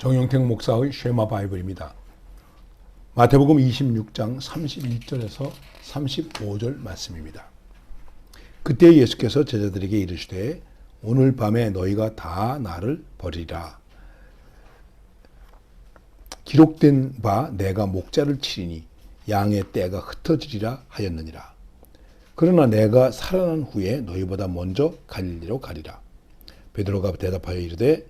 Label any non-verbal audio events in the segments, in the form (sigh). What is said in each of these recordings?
정영택 목사의 쉐마 바이블입니다. 마태복음 26장 31절에서 35절 말씀입니다. 그때 예수께서 제자들에게 이르시되 오늘 밤에 너희가 다 나를 버리라. 기록된 바 내가 목자를 치리니 양의 떼가 흩어지리라 하였느니라. 그러나 내가 살아난 후에 너희보다 먼저 갈릴리로 가리라. 베드로가 대답하여 이르되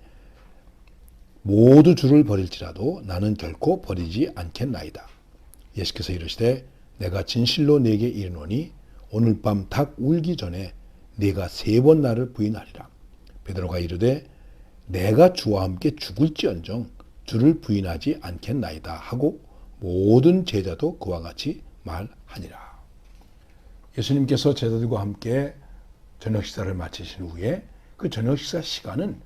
모두 줄을 버릴지라도 나는 결코 버리지 않겠나이다. 예수께서 이르시되 내가 진실로 네게 이르노니 오늘 밤 닭 울기 전에 네가 세 번 나를 부인하리라. 베드로가 이르되 내가 주와 함께 죽을지언정 주를 부인하지 않겠나이다 하고 모든 제자도 그와 같이 말하니라. 예수님께서 제자들과 함께 저녁 식사를 마치신 후에 그 저녁 식사 시간은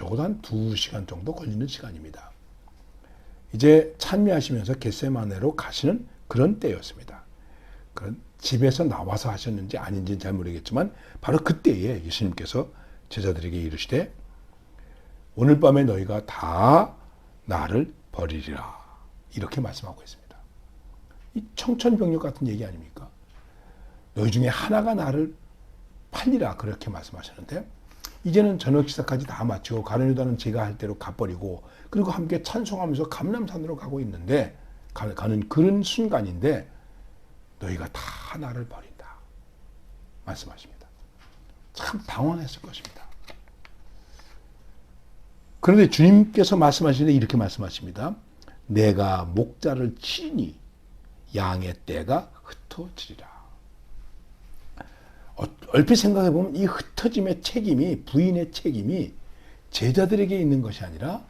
적어도 한두 시간 정도 걸리는 시간입니다. 이제 찬미하시면서 겟세마네로 가시는 그런 때였습니다. 그런 집에서 나와서 하셨는지 아닌지는 잘 모르겠지만 바로 그때에 예수님께서 제자들에게 이르시되 오늘 밤에 너희가 다 나를 버리리라 이렇게 말씀하고 있습니다. 이 청천벽력 같은 얘기 아닙니까? 너희 중에 하나가 나를 팔리라 그렇게 말씀하셨는데 이제는 저녁 식사까지 다 마치고 가룟 유다는 제가 할 대로 가버리고 그리고 함께 찬송하면서 감람산으로 가고 있는데 가- 가는 그런 순간인데 너희가 다 나를 버린다 말씀하십니다. 참 당황했을 것입니다. 그런데 주님께서 말씀하시는데 이렇게 말씀하십니다. 내가 목자를 치니 양의 떼가 흩어지리라. 어, 얼핏 생각해 보면 이 흩어짐의 책임이 부인의 책임이 제자들에게 있는 것이 아니라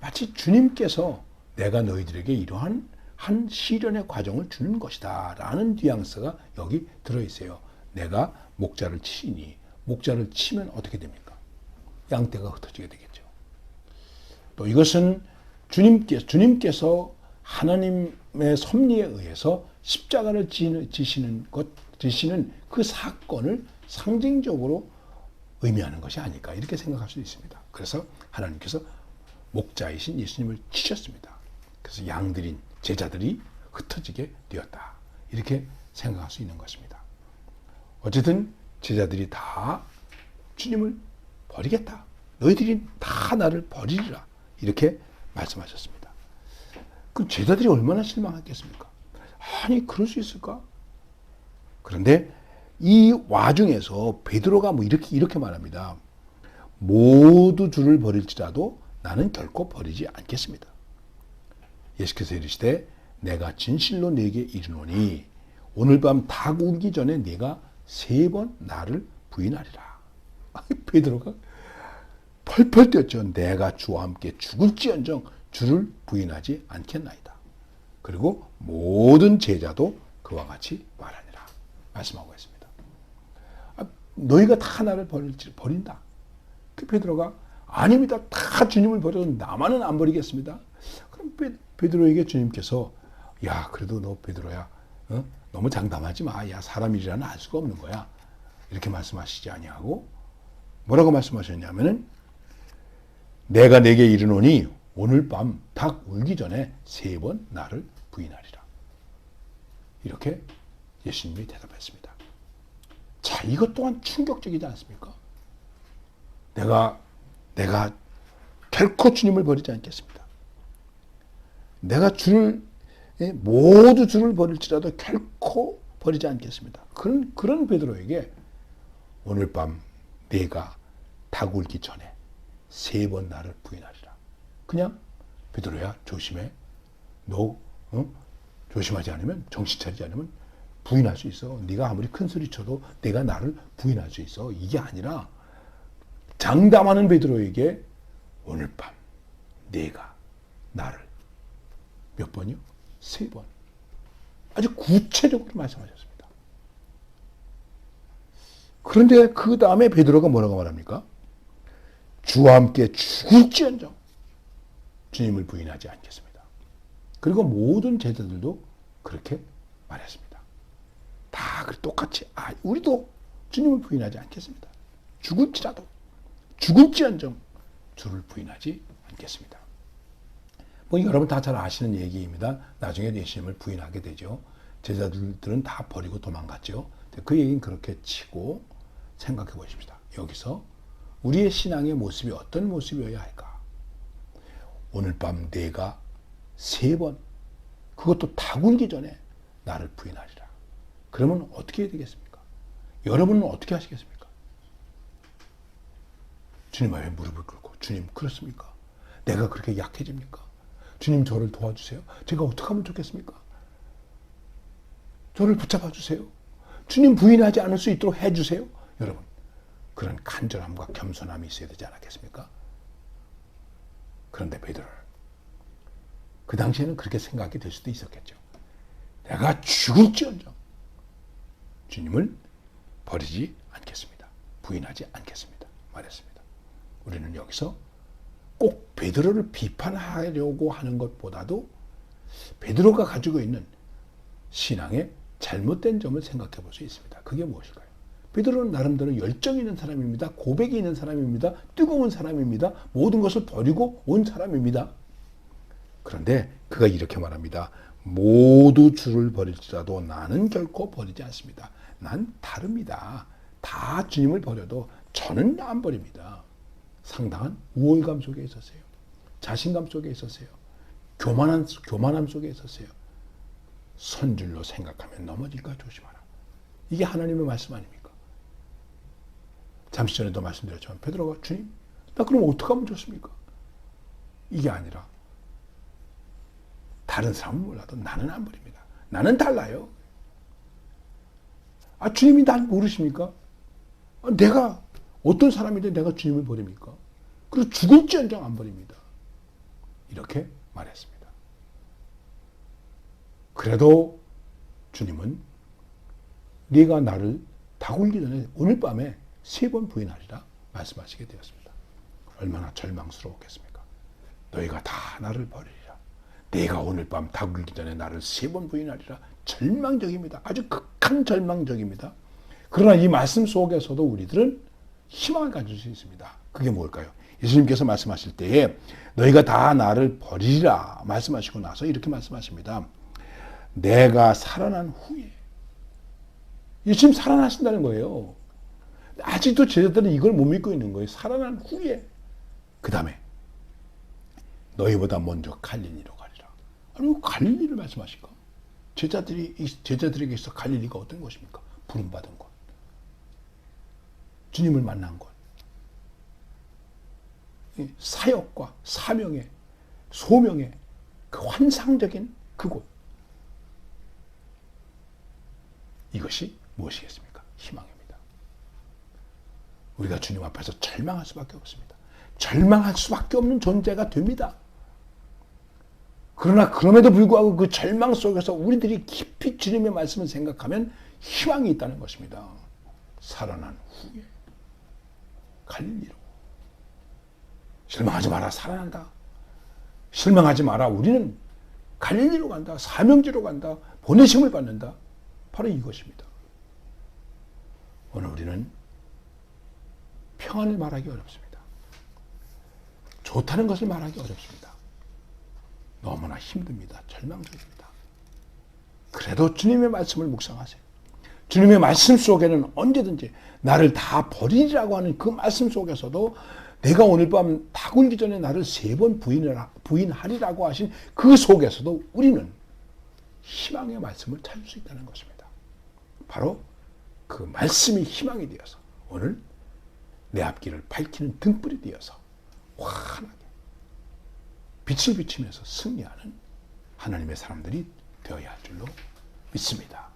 마치 주님께서 내가 너희들에게 이러한 한 시련의 과정을 주는 것이다 라는 뉘앙스가 여기 들어 있어요. 내가 목자를 치니 목자를 치면 어떻게 됩니까? 양떼가 흩어지게 되겠죠. 또 이것은 주님께 주님께서 하나님의 섭리에 의해서 십자가를 지시는 것 지시는 그 사건을 상징적으로 의미하는 것이 아닐까 이렇게 생각할 수 있습니다. 그래서 하나님께서 목자이신 예수님을 치셨습니다. 그래서 양들인 제자들이 흩어지게 되었다. 이렇게 생각할 수 있는 것입니다. 어쨌든 제자들이 다 주님을 버리겠다. 너희들이 다 나를 버리리라. 이렇게 말씀하셨습니다. 그 제자들이 얼마나 실망했겠습니까? 아니 그럴 수 있을까? 그런데 이 와중에서 베드로가 뭐 이렇게 이렇게 말합니다. 모두 줄을 버릴지라도 나는 결코 버리지 않겠습니다. 예수께서 이르시되 내가 진실로 네게 이르노니 오늘 밤 닭 울기 전에 네가 세 번 나를 부인하리라. (laughs) 베드로가 펄펄 뛰었죠. 내가 주와 함께 죽을지언정 주를 부인하지 않겠나이다. 그리고 모든 제자도 그와 같이 말하니라. 말씀하고 있습니다. 아, 너희가 다 나를 버릴지 버린다. 그 베드로가 아닙니다. 다 주님을 버려도 나만은 안 버리겠습니다. 그럼 베, 베드로에게 주님께서 야 그래도 너 베드로야 어? 너무 장담하지 마. 야 사람 일이라는 알 수가 없는 거야. 이렇게 말씀하시지 아니하고 뭐라고 말씀하셨냐면은 내가 내게 이르노니 오늘 밤 닭 울기 전에 세 번 나를 부인하리라. 이렇게 예수님이 대답했습니다. 자, 이것 또한 충격적이지 않습니까? 내가 내가 결코 주님을 버리지 않겠습니다. 내가 주를 예, 모두 주를 버릴지라도 결코 버리지 않겠습니다. 그런 그런 베드로에게 오늘 밤 내가 닭 울기 전에 세 번 나를 부인하리라. 그냥 베드로야 조심해. 너 어? 조심하지 않으면 정신 차리지 않으면 부인할 수 있어. 네가 아무리 큰 소리 쳐도 내가 나를 부인할 수 있어. 이게 아니라 장담하는 베드로에게 오늘 밤 네가 나를 몇 번이요? 세 번. 아주 구체적으로 말씀하셨습니다. 그런데 그 다음에 베드로가 뭐라고 말합니까? 주와 함께 죽을지언정 주님을 부인하지 않겠습니다. 그리고 모든 제자들도 그렇게 말했습니다. 다 똑같이 아 우리도 주님을 부인하지 않겠습니다. 죽을지라도 죽을지언정 주를 부인하지 않겠습니다. 뭐 여러분 다 잘 아시는 얘기입니다. 나중에 예수님을 부인하게 되죠. 제자들은 다 버리고 도망갔죠. 그 얘기는 그렇게 치고 생각해 보십시다. 여기서 우리의 신앙의 모습이 어떤 모습이어야 할까? 오늘 밤 내가 세 번, 그것도 다 굴기 전에 나를 부인하리라. 그러면 어떻게 해야 되겠습니까? 여러분은 어떻게 하시겠습니까? 주님 앞에 무릎을 꿇고, 주님, 그렇습니까? 내가 그렇게 약해집니까? 주님, 저를 도와주세요. 제가 어떻게 하면 좋겠습니까? 저를 붙잡아 주세요. 주님 부인하지 않을 수 있도록 해 주세요. 여러분, 그런 간절함과 겸손함이 있어야 되지 않았겠습니까? 그런데 베드로는 그 당시에는 그렇게 생각이 될 수도 있었겠죠. 내가 죽을지언정 주님을 버리지 않겠습니다. 부인하지 않겠습니다. 말했습니다. 우리는 여기서 꼭 베드로를 비판하려고 하는 것보다도 베드로가 가지고 있는 신앙의 잘못된 점을 생각해 볼 수 있습니다. 그게 무엇일까요? 베드로는 나름대로 열정 있는 사람입니다. 고백이 있는 사람입니다. 뜨거운 사람입니다. 모든 것을 버리고 온 사람입니다. 그런데 그가 이렇게 말합니다. 모두 주를 버릴지라도 나는 결코 버리지 않습니다. 난 다릅니다. 다 주님을 버려도 저는 안 버립니다. 상당한 우월감 속에 있었어요. 자신감 속에 있었어요. 교만한, 교만함 속에 있었어요. 선줄로 생각하면 넘어질까 조심하라. 이게 하나님의 말씀 아닙니까? 잠시 전에도 말씀드렸지만 베드로가 주님, 나 그럼 어떻게 하면 좋습니까? 이게 아니라 다른 사람은 몰라도 나는 안 버립니다. 나는 달라요. 아 주님이 날 모르십니까? 아, 내가 어떤 사람인데 내가 주님을 버립니까? 그리고 죽을지언정 안 버립니다. 이렇게 말했습니다. 그래도 주님은 네가 나를 다 굴기 전에 오늘 밤에 세 번 부인하리라 말씀하시게 되었습니다. 얼마나 절망스러웠겠습니까? 너희가 다 나를 버리리라. 내가 오늘 밤 다굴기 전에 나를 세 번 부인하리라. 절망적입니다. 아주 극한 절망적입니다. 그러나 이 말씀 속에서도 우리들은 희망을 가질 수 있습니다. 그게 뭘까요? 예수님께서 말씀하실 때에 너희가 다 나를 버리리라 말씀하시고 나서 이렇게 말씀하십니다. 내가 살아난 후에 예수님 살아나신다는 거예요. 아직도 제자들은 이걸 못 믿고 있는 거예요. 살아난 후에 그 다음에 너희보다 먼저 갈릴리로 가리라. 아니 갈릴리를 말씀하실까? 제자들이 제자들에게 있어 갈릴리가 어떤 것입니까? 부름 받은 곳. 주님을 만난 곳. 사역과 사명의 소명의 그 환상적인 그곳. 이것이 무엇이겠습니까? 희망입니다. 우리가 주님 앞에서 절망할 수밖에 없습니다. 절망할 수밖에 없는 존재가 됩니다. 그러나 그럼에도 불구하고 그 절망 속에서 우리들이 깊이 주님의 말씀을 생각하면 희망이 있다는 것입니다. 살아난 후에 갈리로. 실망하지 마라. 살아난다. 실망하지 마라. 우리는 갈릴리로 간다. 사명지로 간다. 보내심을 받는다. 바로 이것입니다. 오늘 우리는 평안을 말하기 어렵습니다. 좋다는 것을 말하기 어렵습니다. 너무나 힘듭니다. 절망적입니다. 그래도 주님의 말씀을 묵상하세요. 주님의 말씀 속에는 언제든지 나를 다 버리라고 하는 그 말씀 속에서도 내가 오늘 밤 다 굴기 전에 나를 세 번 부인하리라고 하신 그 속에서도 우리는 희망의 말씀을 찾을 수 있다는 것입니다. 바로 그 말씀이 희망이 되어서 오늘 내 앞길을 밝히는 등불이 되어서 환하게 빛을 비치면서 승리하는 하나님의 사람들이 되어야 할 줄로 믿습니다.